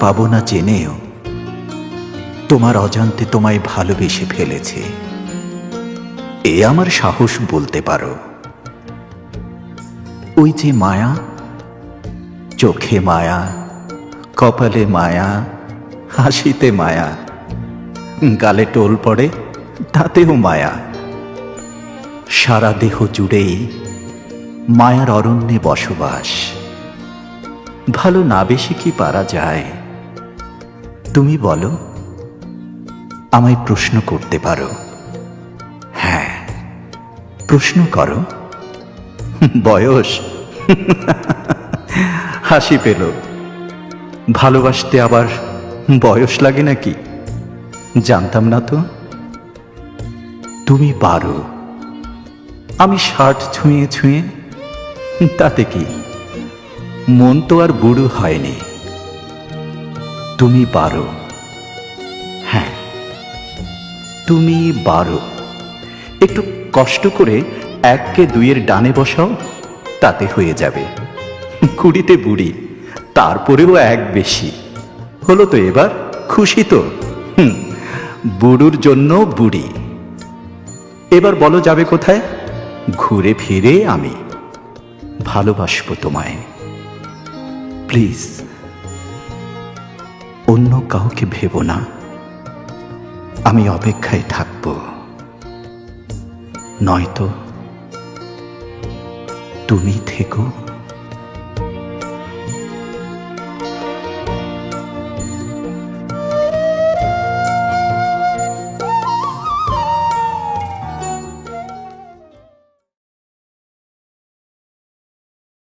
পাবো না জেনেও। তোমার অজান্তে তোমায় ভালোবেসে ফেলেছে। এ আমার সাহস বলতে পারো। ওই যে মায়া, চোখে মায়া, কপালে মায়া, হাসিতে মায়া, গালে টোল পড়ে, তাতেও মায়া। সারা দেহ জুড়েই মায়ার অরণ্যে বসবাস। ভালো না বেশি কি পারা যায়? তুমি বলো, আমায় প্রশ্ন করতে পারো। হ্যাঁ প্রশ্ন করো। বয়স? হাসি পেল। ভালোবাসতে আবার বয়স লাগে নাকি? জানতাম না তো। তুমি পারো। আমি শার্ট ছুঁয়ে ছুঁয়ে, তাতে কি? মন তো আর বুড়ো হয়নি। তুমি পারো হ্যাঁ তুমি বারো। একটু কষ্ট করে এককে দুইয়ের ডানে বসাও, তাতে হয়ে যাবে। কুড়িতে বুড়ি, তারপরেও এক বেশি। হলো তো এবার খুশি তো। হুম, বুড়ুর জন্য বুড়ি। এবার বলো যাবে কোথায়? ঘুরে ফিরে আমি। ভালোবাসবো তোমায়। প্লিজ অন্য কাউকে ভেবো না। আমি অপেক্ষায় থাকব। নয়তো তুমি থেকো।